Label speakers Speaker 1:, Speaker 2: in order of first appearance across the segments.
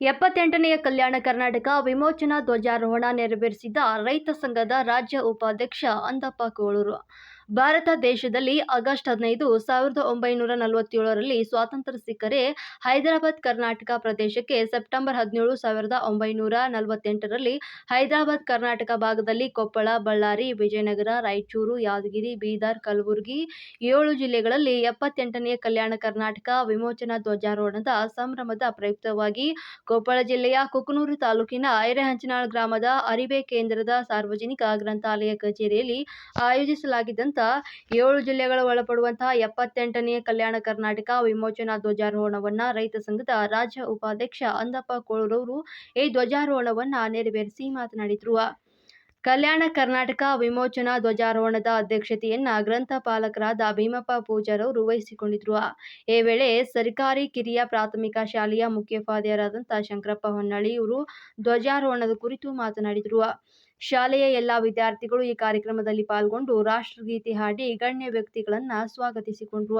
Speaker 1: ಎಪ್ಪತ್ತೆಂಟನೆಯ ಕಲ್ಯಾಣ ಕರ್ನಾಟಕ ವಿಮೋಚನಾ ಧ್ವಜಾರೋಹಣ ನೆರವೇರಿಸಿದ ರೈತ ಸಂಘದ ರಾಜ್ಯ ಉಪಾಧ್ಯಕ್ಷ ಅಂದಪ್ಪ ಕೋಳೂರು. ಭಾರತ ದೇಶದಲ್ಲಿ ಆಗಸ್ಟ್ ಹದಿನೈದು, ಸಾವಿರದ ಒಂಬೈನೂರ ನಲವತ್ತೇಳರಲ್ಲಿ ಸ್ವಾತಂತ್ರ್ಯ ಸಿಕ್ಕರೆ ಹೈದರಾಬಾದ್ ಕರ್ನಾಟಕ ಪ್ರದೇಶಕ್ಕೆ ಸೆಪ್ಟೆಂಬರ್ ಹದಿನೇಳು, ಸಾವಿರದ ಒಂಬೈನೂರ ನಲವತ್ತೆಂಟರಲ್ಲಿ ಹೈದರಾಬಾದ್ ಕರ್ನಾಟಕ ಭಾಗದಲ್ಲಿ ಕೊಪ್ಪಳ, ಬಳ್ಳಾರಿ, ವಿಜಯನಗರ, ರಾಯಚೂರು, ಯಾದಗಿರಿ, ಬೀದರ್, ಕಲಬುರಗಿ ಏಳು ಜಿಲ್ಲೆಗಳಲ್ಲಿ ಎಪ್ಪತ್ತೆಂಟನೆಯ ಕಲ್ಯಾಣ ಕರ್ನಾಟಕ ವಿಮೋಚನಾ ಧ್ವಜಾರೋಹಣದ ಸಂಭ್ರಮದ ಪ್ರಯುಕ್ತವಾಗಿ ಕೊಪ್ಪಳ ಜಿಲ್ಲೆಯ ಕುಕನೂರು ತಾಲೂಕಿನ ಐರೆಹಂಚನಾಳ್ ಗ್ರಾಮದ ಅರಿವೆ ಕೇಂದ್ರದ ಸಾರ್ವಜನಿಕ ಗ್ರಂಥಾಲಯ ಕಚೇರಿಯಲ್ಲಿ ಆಯೋಜಿಸಲಾಗಿದ್ದಂಥ ಏಳು ಜಿಲ್ಲೆಗಳ ಒಳಪಡುವಂತಹ ಎಪ್ಪತ್ತೆಂಟನೇ ಕಲ್ಯಾಣ ಕರ್ನಾಟಕ ವಿಮೋಚನಾ ಧ್ವಜಾರೋಹಣವನ್ನ ರೈತ ಸಂಘದ ರಾಜ್ಯ ಉಪಾಧ್ಯಕ್ಷ ಅಂದಪ್ಪ ಕೋಳೂರವರು ಈ ಧ್ವಜಾರೋಹಣವನ್ನ ನೆರವೇರಿಸಿ ಮಾತನಾಡಿದರು. ಕಲ್ಯಾಣ ಕರ್ನಾಟಕ ವಿಮೋಚನಾ ಧ್ವಜಾರೋಹಣದ ಅಧ್ಯಕ್ಷತೆಯನ್ನ ಗ್ರಂಥಪಾಲಕರಾದ ಭೀಮಪ್ಪ ಪೂಜಾರವರು ವಹಿಸಿಕೊಂಡಿದ್ರು. ಈ ವೇಳೆ ಸರ್ಕಾರಿ ಕಿರಿಯ ಪ್ರಾಥಮಿಕ ಶಾಲೆಯ ಮುಖ್ಯೋಪಾಧ್ಯಾಯರಾದಂಥ ಶಂಕರಪ್ಪ ಹೊನ್ನಾಳಿ ಇವರು ಧ್ವಜಾರೋಹಣದ ಕುರಿತು ಮಾತನಾಡಿದರು. ಶಾಲೆಯ ಎಲ್ಲ ವಿದ್ಯಾರ್ಥಿಗಳು ಈ ಕಾರ್ಯಕ್ರಮದಲ್ಲಿ ಪಾಲ್ಗೊಂಡು ರಾಷ್ಟ್ರಗೀತೆ ಹಾಡಿ ಗಣ್ಯ ವ್ಯಕ್ತಿಗಳನ್ನ ಸ್ವಾಗತಿಸಿಕೊಂಡ್ರು.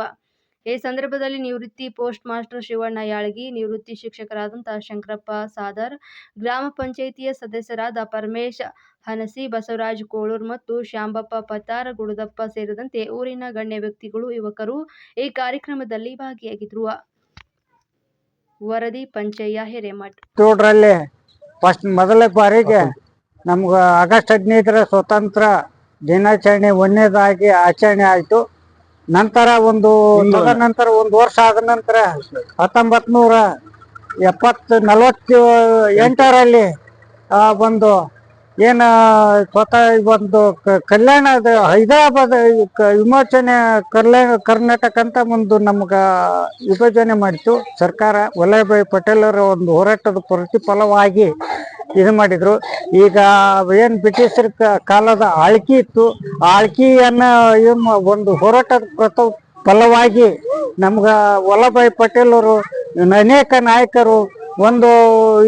Speaker 1: ಈ ಸಂದರ್ಭದಲ್ಲಿ ನಿವೃತ್ತಿ ಪೋಸ್ಟ್ ಮಾಸ್ಟರ್ ಶಿವಣ್ಣ ಯಾಳಗಿ, ನಿವೃತ್ತಿ ಶಿಕ್ಷಕರಾದಂತಹ ಶಂಕರಪ್ಪ ಸಾದರ್, ಗ್ರಾಮ ಪಂಚಾಯಿತಿಯ ಸದಸ್ಯರಾದ ಪರಮೇಶ್ ಹನಸಿ, ಬಸವರಾಜ್ ಕೋಳೂರ್ ಮತ್ತು ಶಾಂಬಪ್ಪ ಪತಾರ ಗುಡದಪ್ಪ ಸೇರಿದಂತೆ ಊರಿನ ಗಣ್ಯ ವ್ಯಕ್ತಿಗಳು, ಯುವಕರು ಈ ಕಾರ್ಯಕ್ರಮದಲ್ಲಿ ಭಾಗಿಯಾಗಿದ್ರು. ವರದಿ ಪಂಚಯ್ಯ ಹಿರೇಮಠ್.
Speaker 2: ಮೊದಲ ಬಾರಿಗೆ ನಮ್ಗೆ ಆಗಸ್ಟ್ ಹದಿನೈದರ ಸ್ವತಂತ್ರ ದಿನಾಚರಣೆ ಒಂದನೇದಾಗಿ ಆಚರಣೆ ಆಯಿತು. ನಂತರ ಒಂದು ತದನಂತರ ಒಂದು ವರ್ಷ ಆದ ನಂತರ ಹತ್ತೊಂಬತ್ ನೂರ ಎಪ್ಪತ್ತು ನಲವತ್ತು ಎಂಟರಲ್ಲಿ ಒಂದು ಏನು ಸ್ವತಃ ಒಂದು ಕಲ್ಯಾಣದ ಹೈದರಾಬಾದ್ ವಿಮೋಚನೆ ಕಲ್ಯಾಣ ಕರ್ನಾಟಕ ಅಂತ ಒಂದು ನಮ್ಗೆ ವಿಭಜನೆ ಮಾಡಿತು. ಸರ್ಕಾರ ವಲ್ಲಭಾಯಿ ಪಟೇಲರ ಒಂದು ಹೋರಾಟದ ಪ್ರತಿಫಲವಾಗಿ ಇದು ಮಾಡಿದ್ರು. ಈಗ ಏನ್ ಬ್ರಿಟಿಷರ ಕಾಲದ ಆಳ್ಕಿ ಇತ್ತು. ಆಳ್ಕಿಯನ್ನ ಒಂದು ಹೋರಾಟದ ಪ್ರತ ಫಲವಾಗಿ ನಮ್ಗ ವಲ್ಲಭಾಯಿ ಪಟೇಲ್ ಅವರು ಅನೇಕ ನಾಯಕರು ಒಂದು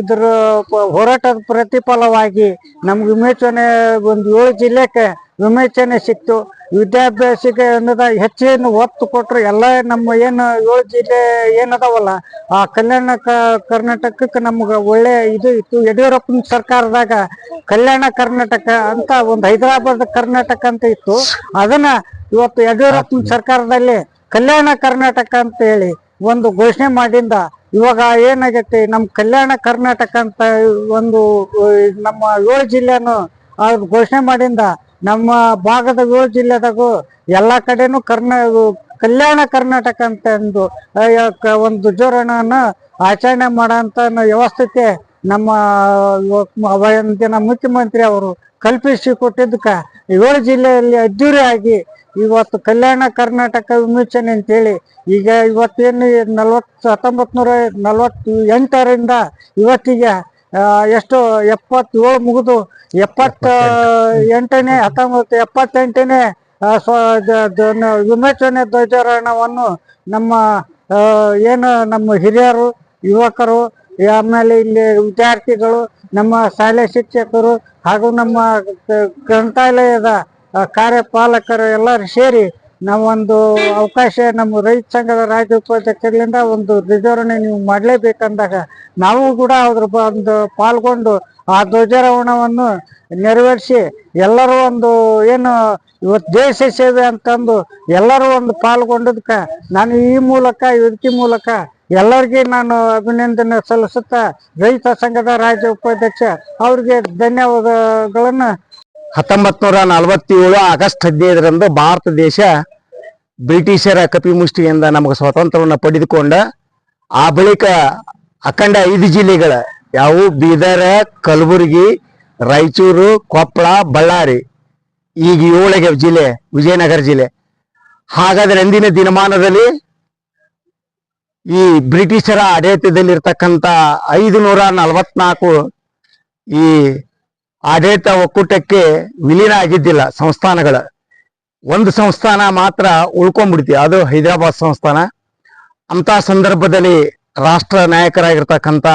Speaker 2: ಇದ್ರ ಹೋರಾಟದ ಪ್ರತಿಫಲವಾಗಿ ನಮ್ಗೆ ವಿಮೋಚನೆ ಒಂದು ಏಳು ಜಿಲ್ಲೆಗೆ ವಿಮೋಚನೆ ಸಿಕ್ತು. ವಿದ್ಯಾಭ್ಯಾಸಕ್ಕೆ ಏನದ ಹೆಚ್ಚೇನು ಒತ್ತು ಕೊಟ್ಟರೆ ಎಲ್ಲ ನಮ್ಮ ಏನು ಏಳು ಜಿಲ್ಲೆ ಏನದಾವಲ್ಲ ಆ ಕಲ್ಯಾಣ ಕರ್ನಾಟಕಕ್ಕೆ ನಮ್ಗೆ ಒಳ್ಳೆ ಇದು ಇತ್ತು. ಯಡಿಯೂರಪ್ಪನ ಸರ್ಕಾರದಾಗ ಕಲ್ಯಾಣ ಕರ್ನಾಟಕ ಅಂತ ಒಂದು ಹೈದರಾಬಾದ್ ಕರ್ನಾಟಕ ಅಂತ ಇತ್ತು. ಅದನ್ನ ಇವತ್ತು ಯಡಿಯೂರಪ್ಪನ ಸರ್ಕಾರದಲ್ಲಿ ಕಲ್ಯಾಣ ಕರ್ನಾಟಕ ಅಂತ ಹೇಳಿ ಒಂದು ಘೋಷಣೆ ಮಾಡಿಂದ ಇವಾಗ ಏನಾಗೈತಿ ನಮ್ಮ ಕಲ್ಯಾಣ ಕರ್ನಾಟಕ ಅಂತ ಒಂದು ನಮ್ಮ ಏಳು ಜಿಲ್ಲೆನು ಅವ್ರು ಘೋಷಣೆ ಮಾಡಿಂದ ನಮ್ಮ ಭಾಗದ ಏಳು ಜಿಲ್ಲೆದಾಗು ಎಲ್ಲಾ ಕಡೆನೂ ಕರ್ನಾ ಕಲ್ಯಾಣ ಕರ್ನಾಟಕ ಅಂತ ಒಂದು ಒಂದು ಜೋರಣನ ಆಚರಣೆ ಮಾಡೋಂಥ ವ್ಯವಸ್ಥೆ ನಮ್ಮ ಅವತ್ತಿನ ಮುಖ್ಯಮಂತ್ರಿ ಅವರು ಕಲ್ಪಿಸಿ ಕೊಟ್ಟಿದ್ದಕ್ಕ. ಏಳು ಜಿಲ್ಲೆಯಲ್ಲಿ ಅದ್ದೂರಿಯಾಗಿ ಇವತ್ತು ಕಲ್ಯಾಣ ಕರ್ನಾಟಕ ವಿಮೋಚನೆ ಅಂತೇಳಿ ಈಗ ಇವತ್ತೇನು ನಲ್ವತ್ತು ಹತ್ತೊಂಬತ್ತು ನೂರ ನಲ್ವತ್ತು ಎಂಟರಿಂದ ಇವತ್ತಿಗೆ ಎಷ್ಟು ಎಪ್ಪತ್ತೇಳು ಮುಗಿದು ಎಪ್ಪತ್ತ ಎಂಟನೇ ಹತ್ತೊಂಬತ್ತು ಎಪ್ಪತ್ತೆಂಟನೇ ಸ್ವ ವಿಮೋಚನೆ ಧ್ವಜಾರೋಹಣವನ್ನು ನಮ್ಮ ಏನು ನಮ್ಮ ಹಿರಿಯರು ಯುವಕರು ಆಮೇಲೆ ಇಲ್ಲಿ ವಿದ್ಯಾರ್ಥಿಗಳು ನಮ್ಮ ಶಾಲೆ ಶಿಕ್ಷಕರು ಹಾಗೂ ನಮ್ಮ ಗ್ರಂಥಾಲಯದ ಕಾರ್ಯಪಾಲಕರು ಎಲ್ಲರೂ ಸೇರಿ ನಾವೊಂದು ಅವಕಾಶ ನಮ್ಮ ರೈತ ಸಂಘದ ರಾಜ್ಯ ಉಪಾಧ್ಯಕ್ಷರಿಂದ ಒಂದು ಧ್ವಜಾರೋಹಣೆ ನೀವು ಮಾಡಲೇಬೇಕಂದಾಗ ನಾವು ಕೂಡ ಅದ್ರ ಒಂದು ಪಾಲ್ಗೊಂಡು ಆ ಧ್ವಜಾರೋಹಣವನ್ನು ನೆರವೇರಿಸಿ ಎಲ್ಲರೂ ಒಂದು ಏನು ಇವತ್ತು ದೇಶ ಸೇವೆ ಅಂತಂದು ಎಲ್ಲರೂ ಒಂದು ಪಾಲ್ಗೊಂಡದಕ್ಕೆ ನಾನು ಈ ಮೂಲಕ ವೇದಿಕೆ ಮೂಲಕ ಎಲ್ಲರಿಗೆ ನಾನು ಅಭಿನಂದನೆ ಸಲ್ಲಿಸುತ್ತಾ ರೈತ ಸಂಘದ ರಾಜ್ಯ ಉಪಾಧ್ಯಕ್ಷ ಅವ್ರಿಗೆ ಧನ್ಯವಾದಗಳನ್ನು.
Speaker 3: ಹತ್ತೊಂಬತ್ತು ನೂರ ನಲವತ್ತೇಳು ಆಗಸ್ಟ್ ಹದಿನೈದರಂದು ಭಾರತ ದೇಶ ಬ್ರಿಟಿಷರ ಕಪಿಮುಷ್ಟಿಯಿಂದ ನಮಗೆ ಸ್ವಾತಂತ್ರ್ಯವನ್ನು ಪಡೆದುಕೊಂಡ ಆ ಬಳಿಕ ಅಖಂಡ ಐದು ಜಿಲ್ಲೆಗಳ ಯಾವು ಬೀದರ್, ಕಲಬುರಗಿ, ರಾಯಚೂರು, ಕೊಪ್ಪಳ, ಬಳ್ಳಾರಿ, ಈಗ ಏಳಿಗೆ ಜಿಲ್ಲೆ, ವಿಜಯನಗರ ಜಿಲ್ಲೆ. ಹಾಗಾದ್ರೆ ಅಂದಿನ ದಿನಮಾನದಲ್ಲಿ ಈ ಬ್ರಿಟಿಷರ ಆಡಳಿತದಲ್ಲಿರ್ತಕ್ಕಂಥ ಐದು ನೂರ ನಲವತ್ನಾಲ್ಕು ಈ ಆಡಳಿತ ಒಕ್ಕೂಟಕ್ಕೆ ವಿಲೀನ ಆಗಿದ್ದಿಲ್ಲ ಸಂಸ್ಥಾನಗಳ. ಒಂದು ಸಂಸ್ಥಾನ ಮಾತ್ರ ಉಳ್ಕೊಂಡ್ಬಿಡ್ತಿ ಅದು ಹೈದರಾಬಾದ್ ಸಂಸ್ಥಾನ. ಅಂತ ಸಂದರ್ಭದಲ್ಲಿ ರಾಷ್ಟ್ರ ನಾಯಕರಾಗಿರ್ತಕ್ಕಂಥ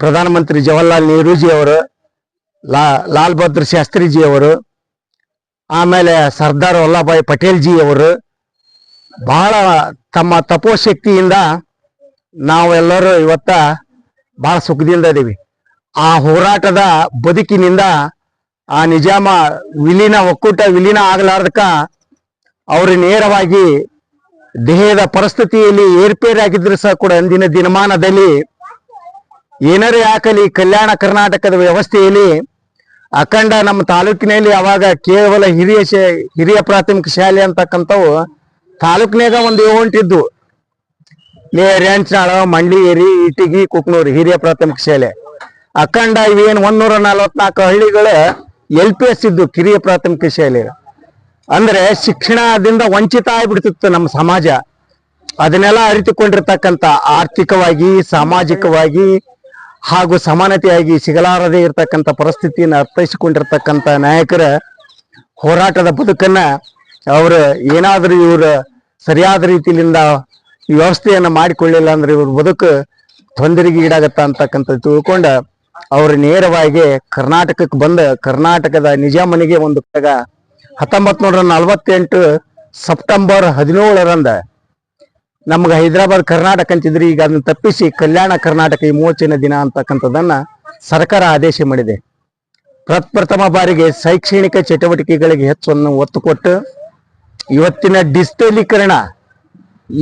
Speaker 3: ಪ್ರಧಾನಮಂತ್ರಿ ಜವಾಹರ್ಲಾಲ್ ನೆಹರೂಜಿ ಅವರು, ಲಾ, ಲಾಲ್ ಬಹದ್ದೂರ್ ಶಾಸ್ತ್ರಿಜಿ ಅವರು, ಆಮೇಲೆ ಸರ್ದಾರ್ ವಲ್ಲಭಾಯ್ ಪಟೇಲ್ಜಿ ಅವರು, ಬಹಳ ತಮ್ಮ ತಪೋಶಕ್ತಿಯಿಂದ ನಾವೆಲ್ಲರೂ ಇವತ್ತ ಬಹಳ ಸುಖದಿಂದ ಇದೀವಿ ಆ ಹೋರಾಟದ ಬದುಕಿನಿಂದ ಆ ನಿಜಾಮ ವಿಲೀನ ಒಕ್ಕೂಟ ವಿಲೀನ ಆಗಲಾರ್ದಕ್ಕ ಅವರು ನೇರವಾಗಿ ದೇಹದ ಪರಿಸ್ಥಿತಿಯಲ್ಲಿ ಏರ್ಪೇರಾಗಿದ್ರು ಸಹ ಕೂಡ ಅಂದಿನ ದಿನಮಾನದಲ್ಲಿ ಏನಾರೇ ಯಾಕಲಿ ಕಲ್ಯಾಣ ಕರ್ನಾಟಕದ ವ್ಯವಸ್ಥೆಯಲ್ಲಿ ಅಖಂಡ ನಮ್ಮ ತಾಲೂಕಿನಲ್ಲಿ ಅವಾಗ ಕೇವಲ ಹಿರಿಯ ಹಿರಿಯ ಪ್ರಾಥಮಿಕ ಶಾಲೆ ಅಂತಕ್ಕಂಥವು ತಾಲೂಕಿನಾಗ ಒಂದು ಲೇ ಮಂಡಿ ಏರಿ ಇಟಿಗಿ, ಕುಕ್ನೂರು ಹಿರಿಯ ಪ್ರಾಥಮಿಕ ಶಾಲೆ. ಅಖಂಡ ಇವೇನು ಒಂದೂರ ನಲವತ್ನಾಲ್ಕು ಹಳ್ಳಿಗಳ ಎಲ್ ಪಿ ಎಸ್ ಇದ್ದು ಕಿರಿಯ ಪ್ರಾಥಮಿಕ ಶಾಲೆ. ಅಂದ್ರೆ ಶಿಕ್ಷಣದಿಂದ ವಂಚಿತ ಆಗ್ಬಿಡ್ತಿತ್ತು ನಮ್ಮ ಸಮಾಜ. ಅದನ್ನೆಲ್ಲ ಅರಿತುಕೊಂಡಿರ್ತಕ್ಕಂಥ ಆರ್ಥಿಕವಾಗಿ, ಸಾಮಾಜಿಕವಾಗಿ ಹಾಗೂ ಸಮಾನತೆಯಾಗಿ ಸಿಗಲಾರದೇ ಇರತಕ್ಕಂಥ ಪರಿಸ್ಥಿತಿಯನ್ನು ಅರ್ಥೈಸಿಕೊಂಡಿರ್ತಕ್ಕಂಥ ನಾಯಕರ ಹೋರಾಟದ ಬದುಕನ್ನ ಅವರು ಏನಾದರೂ ಇವ್ರ ಸರಿಯಾದ ರೀತಿಯಿಂದ ವ್ಯವಸ್ಥೆಯನ್ನು ಮಾಡಿಕೊಳ್ಳಿಲ್ಲ ಅಂದ್ರೆ ಇವ್ರ ಬದುಕು ತೊಂದರೆಗೆ ಈಡಾಗತ್ತ ಅಂತಕ್ಕಂಥ ತಿಳ್ಕೊಂಡ ಅವರು ನೇರವಾಗಿ ಕರ್ನಾಟಕಕ್ಕೆ ಬಂದ, ಕರ್ನಾಟಕದ ನಿಜಾಮನಿಗೆ ಒಂದು ಕಡೆಗ ಹತ್ತೊಂಬತ್ ನೂರ ನಲವತ್ತೆಂಟು ಸೆಪ್ಟೆಂಬರ್ ಹದಿನೇಳರಂದ ನಮ್ಗೆ ಹೈದರಾಬಾದ್ ಕರ್ನಾಟಕ ಅಂತಿದ್ರಿ, ಈಗ ಅದನ್ನ ತಪ್ಪಿಸಿ ಕಲ್ಯಾಣ ಕರ್ನಾಟಕ ವಿಮೋಚನೆ ದಿನ ಅಂತಕ್ಕಂಥದ್ದನ್ನ ಸರ್ಕಾರ ಆದೇಶ ಮಾಡಿದೆ. ಪ್ರಪ್ರಥಮ ಬಾರಿಗೆ ಶೈಕ್ಷಣಿಕ ಚಟುವಟಿಕೆಗಳಿಗೆ ಹೆಚ್ಚನ್ನು ಒತ್ತು ಕೊಟ್ಟು, ಇವತ್ತಿನ ಡಿಜಿಟಲೀಕರಣ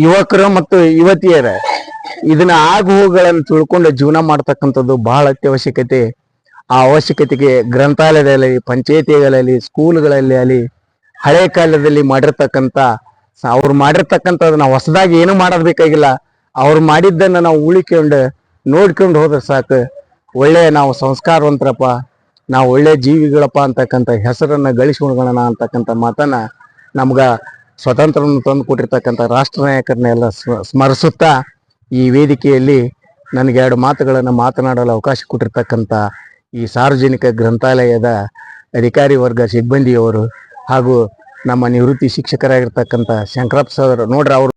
Speaker 3: ಯುವಕರು ಮತ್ತು ಯುವತಿಯರ ಇದನ್ನ ಆಗು ಹೋಗುಗಳನ್ನು ತಿಳ್ಕೊಂಡು ಜೀವನ ಮಾಡ್ತಕ್ಕಂಥದ್ದು ಬಹಳ ಅತ್ಯವಶ್ಯಕತೆ. ಆ ಅವಶ್ಯಕತೆಗೆ ಗ್ರಂಥಾಲಯದಲ್ಲಿ, ಪಂಚಾಯತಿಗಳಲ್ಲಿ, ಸ್ಕೂಲ್ಗಳಲ್ಲಿ ಅಲ್ಲಿ ಹಳೆ ಕಾಲದಲ್ಲಿ ಮಾಡಿರ್ತಕ್ಕಂಥ ಅವ್ರು ಮಾಡಿರ್ತಕ್ಕಂಥದ್ದು ನಾವು ಹೊಸದಾಗಿ ಏನು ಮಾಡಬೇಕಾಗಿಲ್ಲ. ಬೇಕಾಗಿಲ್ಲ ಅವ್ರು ಮಾಡಿದ್ದನ್ನ ನಾವು ಉಳಿಕೊಂಡು, ನೋಡ್ಕೊಂಡು ಹೋದ್ರೆ ಸಾಕು. ಒಳ್ಳೆ ನಾವು ಸಂಸ್ಕಾರವಂತರಪ್ಪ, ನಾವು ಒಳ್ಳೆ ಜೀವಿಗಳಪ್ಪ ಅಂತಕ್ಕಂಥ ಹೆಸರನ್ನ ಗಳಿಸ್ಕೊಳ್ಳೋಣ ಅಂತಕ್ಕಂಥ ಮಾತನ್ನ ನಮ್ಗ ಸ್ವತಂತ್ರವನ್ನು ತಂದು ಕೊಟ್ಟಿರ್ತಕ್ಕಂಥ ರಾಷ್ಟ್ರ ನಾಯಕರನ್ನೆಲ್ಲ ಸ್ಮ- ಸ್ಮರಿಸುತ್ತಾ ಈ ವೇದಿಕೆಯಲ್ಲಿ ನನಗೆ ಎರಡು ಮಾತುಗಳನ್ನು ಮಾತನಾಡಲು ಅವಕಾಶ ಕೊಟ್ಟಿರ್ತಕ್ಕಂಥ ಈ ಸಾರ್ವಜನಿಕ ಗ್ರಂಥಾಲಯದ ಅಧಿಕಾರಿ ವರ್ಗ ಸಿಬ್ಬಂದಿಯವರು ಹಾಗೂ ನಮ್ಮ ನಿವೃತ್ತಿ ಶಿಕ್ಷಕರಾಗಿರ್ತಕ್ಕಂಥ ಶಂಕರಪ್ಪ ಸರ್ ನೋಡ್ರಿ ಅವರು